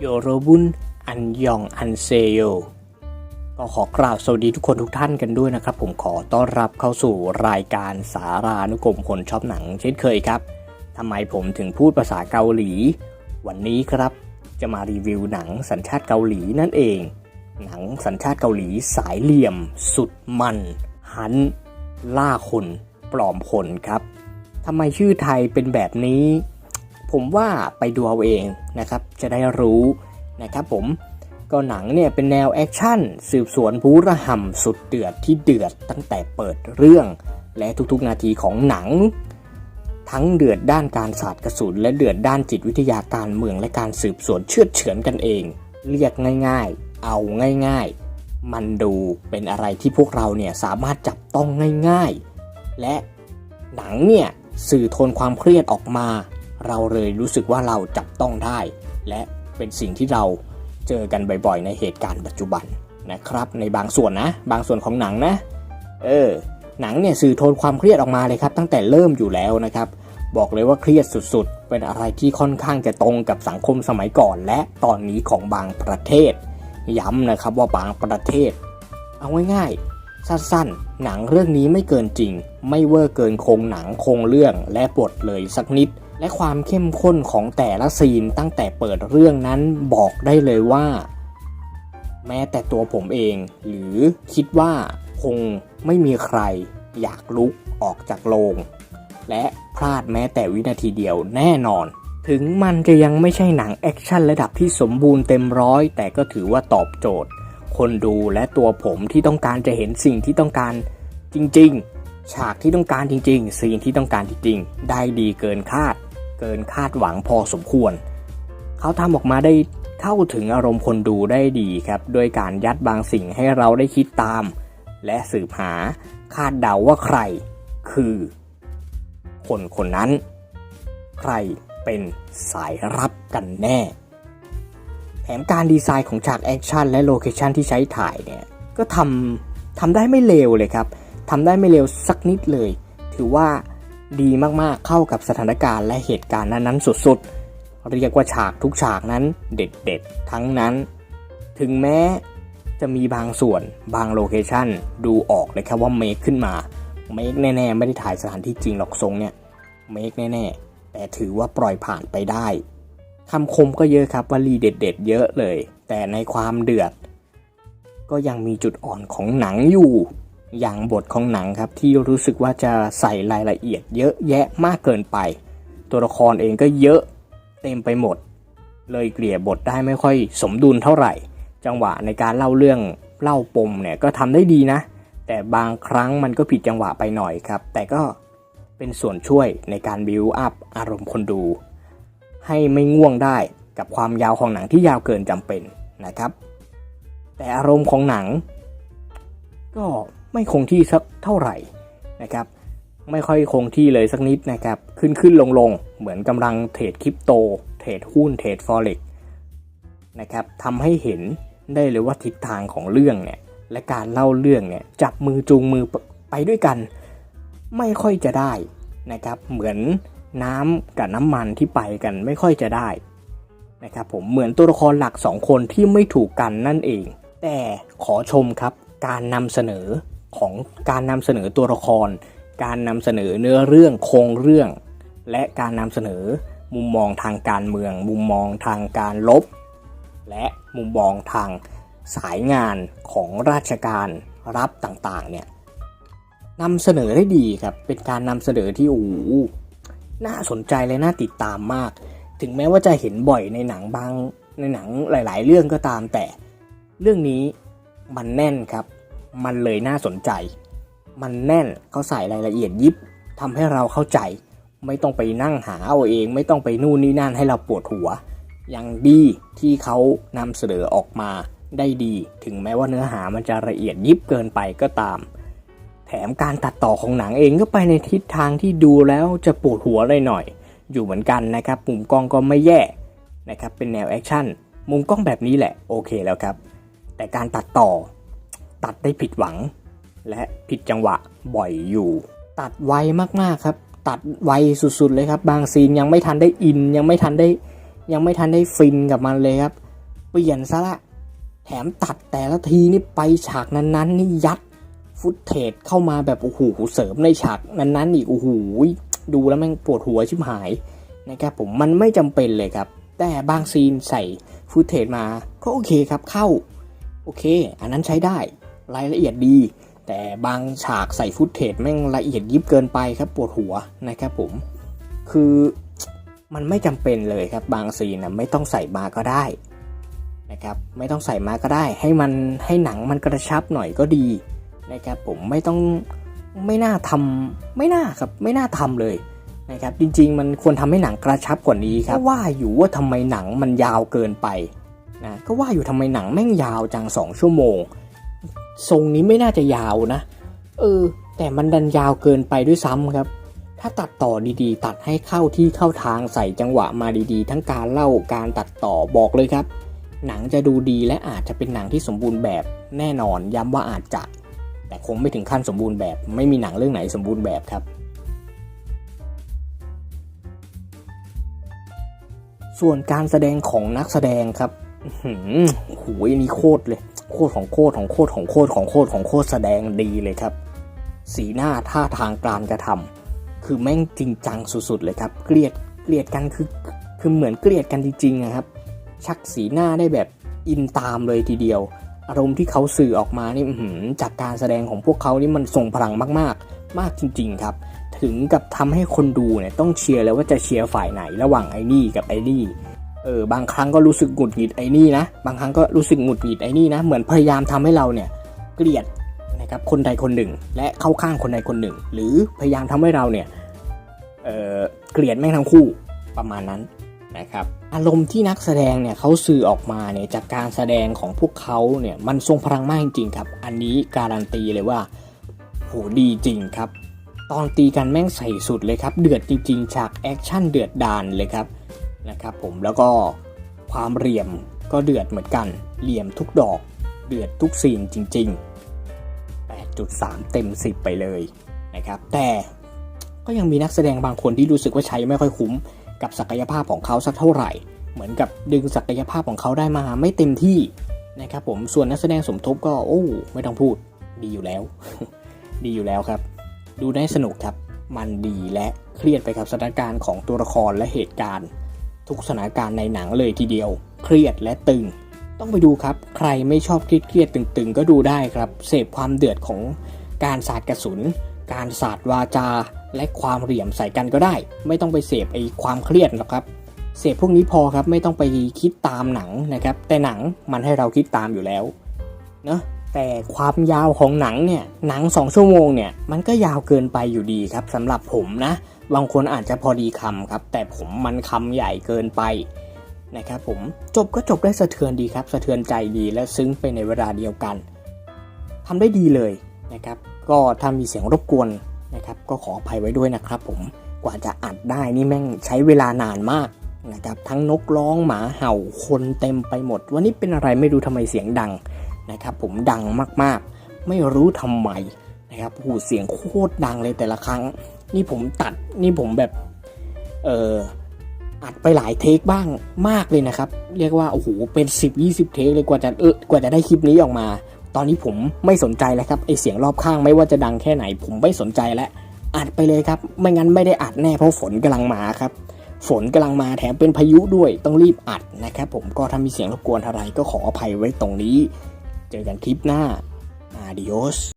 โยโรบุนอันยองอันเซโยก็ขอกราบสวัสดีทุกคนทุกท่านกันด้วยนะครับ ผมขอต้อนรับเข้าสู่รายการสารานุกรมคนชอบหนังเช่นเคยครับทำไมผมถึงพูดภาษาเกาหลี วันนี้ครับจะมารีวิวหนังสัญชาติเกาหลีนั่นเอง หนังสัญชาติเกาหลีสายเหลี่ยม สุดมันหัน ล่าคนปลอมคนครับทำไมชื่อไทยเป็นแบบนี้ ผมว่าไปดูเอาเองนะครับ จะได้รู้นะครับผมก็หนังเนี่ยเป็นแนวแอคชั่น สืบสวนบูระห่ำสุดเดือดที่เดือดตั้งแต่เปิดเรื่อง และทุกๆนาทีของหนัง ทั้งเดือดด้านการศาสตร์กระสุน และเดือดด้านจิตวิทยาการเมืองและการสืบสวนเชื่อเฉือนกันเอง เรียกง่ายๆ เอาง่ายๆ มันดูเป็นอะไรที่พวกเราเนี่ยสามารถจับต้องง่ายๆ และหนังเนี่ยสื่อโทนความเครียดออกมา เราเลยรู้สึกว่าเราจับต้องได้ และเป็นสิ่งที่เราเจอกันบ่อยๆ ในเหตุการณ์ปัจจุบันนะครับ ในบางส่วนนะ บางส่วนของหนังนะ เออ หนังเนี่ยสื่อโทนความเครียดออกมาเลยครับ ตั้งแต่เริ่มอยู่แล้วนะครับ บอกเลยว่าเครียดสุดๆ เป็นอะไรที่ค่อนข้างจะตรงกับสังคมสมัยก่อน และตอนนี้ของบางประเทศ ย้ำนะครับว่าบางประเทศ เอาง่ายๆ สั้นๆ หนังเรื่องนี้ไม่เกินจริง ไม่เวอร์เกินโครงหนังโครงเรื่องและบทเลยสักนิด และความเข้มข้นของแต่ละซีนตั้งแต่เปิดเรื่องนั้นบอกได้เลยว่า แม้แต่ตัวผมเอง หรือคิดว่าคงไม่มีใครอยากลุกออกจากโรงและพลาดแม้แต่วินาทีเดียวแน่นอน ถึงมันจะยังไม่ใช่หนังแอคชั่นระดับที่สมบูรณ์เต็มร้อย แต่ก็ถือว่าตอบโจทย์ คนดูและตัวผมที่ต้องการจะเห็นสิ่งที่ต้องการจริง ๆ ฉากที่ต้องการจริง ๆ ซีนที่ต้องการจริง ๆ ได้ดีเกินคาด เกินคาดหวังพอสมควร เขาทำออกมาได้เข้าถึงอารมณ์คนดูได้ดีครับด้วยการยัดบางสิ่งให้เราได้คิดตาม และสืบหาคาดเดาว่าใคร คือ คนคนนั้น ใครเป็นสายรับกันแน่ แถมการดีไซน์ของฉากแอคชั่นและโลเคชั่นที่ใช้ถ่ายเนี่ยก็ทำทำได้ไม่เลวเลยครับทำได้ไม่เลวสักนิดเลย ถือว่า ดีมากๆเข้ากับสถานการณ์และเหตุการณ์นั้นๆสุดๆ เรียกว่าฉากทุกฉากนั้นเด็ดๆ ทั้งนั้น ถึงแม้จะมีบางส่วนบางโลเคชันดูออกเลยครับว่าเมคขึ้นมา เมคแน่ๆ ไม่ได้ถ่ายสถานที่จริงหรอกทรงเนี่ย เมคแน่ๆ แต่ถือว่าปล่อยผ่านไปได้คำคมก็เยอะครับวลีเด็ดๆ เยอะเลย แต่ในความเดือด ก็ยังมีจุดอ่อนของหนังอยู่ อย่างบทของหนังครับที่รู้สึกว่าจะใส่รายละเอียดเยอะแยะมากเกินไป ตัวละครเองก็เยอะเต็มไปหมด เลยเกลี่ยบทได้ไม่ค่อยสมดุลเท่าไหร่ จังหวะในการเล่าเรื่องเล่าปมเนี่ยก็ทำได้ดีนะ แต่บางครั้งมันก็ผิดจังหวะไปหน่อยครับ แต่ก็เป็นส่วนช่วยในการบิวอัพอารมณ์คนดู ให้ไม่ง่วงได้กับความยาวของหนังที่ยาวเกินจำเป็นนะครับ แต่อารมณ์ของหนัง ก็ ไม่คงที่สักเท่าไหร่นะครับไม่ค่อยคงที่เลยสักนิดนะครับขึ้นขึ้นลงลงเหมือนกำลังเทรดคริปโต เทรดหุ้นเทรดฟอเร็กนะครับทำให้เห็นได้เลยว่าทิศทางของเรื่องเนี่ยและการเล่าเรื่องเนี่ยจับมือจูงมือไปด้วยกัน ไม่ค่อยจะได้นะครับเหมือนน้ำกับน้ำมันที่ไปกันไม่ค่อยจะได้นะครับผมเหมือนตัวละครหลักสองคนที่ไม่ถูกกันนั่นเอง แต่ขอชมครับการนำเสนอ ของการนำเสนอตัวละคร การนำเสนอเนื้อเรื่องโครงเรื่อง และการนำเสนอมุมมองทางการเมือง มุมมองทางการลบ และมุมมองทางสายงานของราชการรับต่างๆเนี่ยนำเสนอได้ดีครับ เป็นการนำเสนอที่โอ้น่าสนใจและน่าติดตามมาก ถึงแม้ว่าจะเห็นบ่อยในหนังบางในหนังหลาย ๆ เรื่องก็ตามแต่ เรื่องนี้มันแน่นครับ มันเลยน่าสนใจ มันแน่นเขาใส่รายละเอียดยิบทำให้เราเข้าใจ ไม่ต้องไปนั่งหาเอาเอง ไม่ต้องไปนู่นนี่นั่นให้เราปวดหัวอย่างดีที่เขานำเสนอออกมาได้ดี ถึงแม้ว่าเนื้อหามันจะละเอียดยิบเกินไปก็ตาม แถมการตัดต่อของหนังเองก็ไปในทิศทางที่ดูแล้วจะปวดหัวเลยหน่อย อยู่เหมือนกันนะครับมุมกล้องก็ไม่แย่นะครับเป็นแนวแอคชั่นมุมกล้องแบบนี้แหละโอเคแล้วครับ แต่การตัดต่อ ตัดได้ผิดหวัง และผิดจังหวะบ่อยอยู่ ตัดไวมากๆครับ ตัดไวสุดๆเลยครับ บางซีนยังไม่ทันได้อิน ยังไม่ทันได้ยังไม่ทันได้ฟินกับมันเลยครับ เปลี่ยนซะละแถมตัดแต่ละทีนี่ไปฉากนั้นๆนี่ยัดฟุตเทจเข้ามาแบบโอ้โหเสริมในฉากนั้นๆอีกโอ้โหดูแล้วม่งปวดหัวชิบหายนะครับผมมันไม่จำเป็นเลยครับ แต่บางซีนใส่ฟุตเทจมาก็โอเคครับเข้า โอเค อันนั้นใช้ได้ รายละเอียดดี แต่บางฉากใส่ฟุตเทจแม่งละเอียดยิบเกินไปครับปวดหัวนะครับผม คือมันไม่จำเป็นเลยครับบางซีนนะไม่ต้องใส่มาก็ได้นะครับไม่ต้องใส่มาก็ได้ ให้มันให้หนังมันกระชับหน่อยก็ดีนะครับผมไม่ต้องไม่น่าทำไม่น่าครับไม่น่าทำเลยนะครับจริงๆ มันควรทำให้หนังกระชับกว่านี้ครับก็ว่าอยู่ว่าทำไมหนังมันยาวเกินไปนะก็ว่าอยู่ทำไมหนังแม่งยาวจังสองชั่วโมง ทรงนี้ไม่น่าจะยาวนะ เออ แต่มันดันยาวเกินไปด้วยซ้ำครับ ถ้าตัดต่อดีๆ ตัดให้เข้าที่เข้าทางใส่จังหวะมาดีๆ ทั้งการเล่าการตัดต่อบอกเลยครับ หนังจะดูดีและอาจจะเป็นหนังที่สมบูรณ์แบบแน่นอนย้ำว่าอาจจะ แต่คงไม่ถึงขั้นสมบูรณ์แบบ ไม่มีหนังเรื่องไหนสมบูรณ์แบบครับส่วนการแสดงของนักแสดงครับ โอ้โหอันนี้โคตรเลย โคตรของโคตรของโคตรของโคตรของโคตรของโคตรแสดงดีเลยครับ สีหน้าท่าทางการกระทำคือแม่งจริงจังสุดๆเลยครับ เกลียดเกลียดกันคือคือเหมือนเกลียดกันจริงๆนะครับ ชักสีหน้าได้แบบอินตามเลยทีเดียว อารมณ์ที่เขาสื่อออกมานี่อื้อหือจากการแสดงของพวกเขานี่มันส่งพลังมากๆ มากจริง ๆครับ ถึงกับทำให้คนดูเนี่ยต้องเชียร์แล้วว่าจะเชียร์ฝ่ายไหนระหว่างไอ้นี่กับไอ้นี่ เออบางครั้งก็รู้สึกหงุดหงิดไอ้นี่นะบางครั้งก็รู้สึกหงุดหงิดไอ้นี่นะเหมือนพยายามทำให้เราเนี่ยเกลียดนะครับคนใดคนหนึ่ง และเข้าข้างคนใดคนหนึ่ง หรือพยายามทำให้เราเนี่ยเออเกลียดแม่งทั้งคู่ประมาณนั้นนะครับอารมณ์ที่นักแสดงเนี่ยเขาสื่อออกมาเนี่ยจากการแสดงของพวกเขาเนี่ยมันทรงพลังมากจริงๆครับ อันนี้การันตีเลยว่าโหดีจริงครับ ตอนตีกันแม่งใส่สุดเลยครับ เดือดจริงๆฉากแอคชั่นเดือดดานเลยครับ นะครับผมแล้วก็ความเหลี่ยมก็เดือดเหมือนกันเหลี่ยมทุกดอกเดือดทุกซีนจริง ๆ 8.3 เต็ม 10 ไปเลยนะครับ แต่ก็ยังมีนักแสดงบางคนที่รู้สึกว่าใช้ไม่ค่อยคุ้มกับศักยภาพของเขาสักเท่าไหร่ เหมือนกับดึงศักยภาพของเขาได้มาไม่เต็มที่นะครับผมส่วนนักแสดงสมทบก็โอ้ไม่ต้องพูดดีอยู่แล้ว ดีอยู่แล้วครับ ดูได้สนุกครับ มันดีและเครียดไปกับสถานการณ์ของตัวละครและเหตุการณ์ ทุกสถานการณ์ในหนังเลยทีเดียว เครียดและตึง ต้องไปดูครับ ใครไม่ชอบเครียดเครียดๆตึงๆ ก็ดูได้ครับ เสพความเดือดของการสาดกระสุน การสาดวาจา และความเหลี่ยมใส่กันก็ได้ ไม่ต้องไปเสพไอ้ความเครียดหรอกครับเสพพวกนี้พอครับไม่ต้องไปคิดตามหนังนะครับ แต่หนังมันให้เราคิดตามอยู่แล้วเนาะแต่ความยาวของหนังเนี่ยหนัง 2 ชั่วโมงเนี่ยมันก็ยาวเกินไปอยู่ดีครับสำหรับผมนะ บางคนอาจจะพอดีคำครับ แต่ผมมันคำใหญ่เกินไปนะครับผมจบก็จบได้สะเทือนดีครับ สะเทือนใจดีและซึ้งไปในเวลาเดียวกันทำได้ดีเลยนะครับ ก็ถ้ามีเสียงรบกวนนะครับ ก็ขออภัยไว้ด้วยนะครับ ผมกว่าจะอัดได้นี่แม่งใช้เวลานานมากนะครับ ทั้งนกร้องหมาเห่าคนเต็มไปหมด วันนี้เป็นอะไรไม่รู้ทำไมเสียงดังนะครับ ผมดังมากๆ ไม่รู้ทำไมนะครับโอ้โหเสียงโคตรดังเลยแต่ละครั้ง นี่ผมตัดนี่ผมแบบ เอออัดไปหลายเทคบ้างมากเลยนะครับ เรียกว่าโอ้โหเป็น10 20 เทคเลยกว่าจะเออกว่าจะได้คลิปนี้ออกมา ตอนนี้ผมไม่สนใจแล้วครับไอเสียงรอบข้างไม่ว่าจะดังแค่ไหน ผมไม่สนใจแล้วอัดไปเลยครับ ไม่งั้นไม่ได้อัดแน่เพราะฝนกำลังมาครับ ฝนกำลังมาแถมเป็นพายุด้วยต้องรีบอัดนะครับ ผมก็ถ้ามีเสียงรบกวนอะไรก็ขออภัยไว้ตรงนี้ เจอกันคลิปหน้า Adios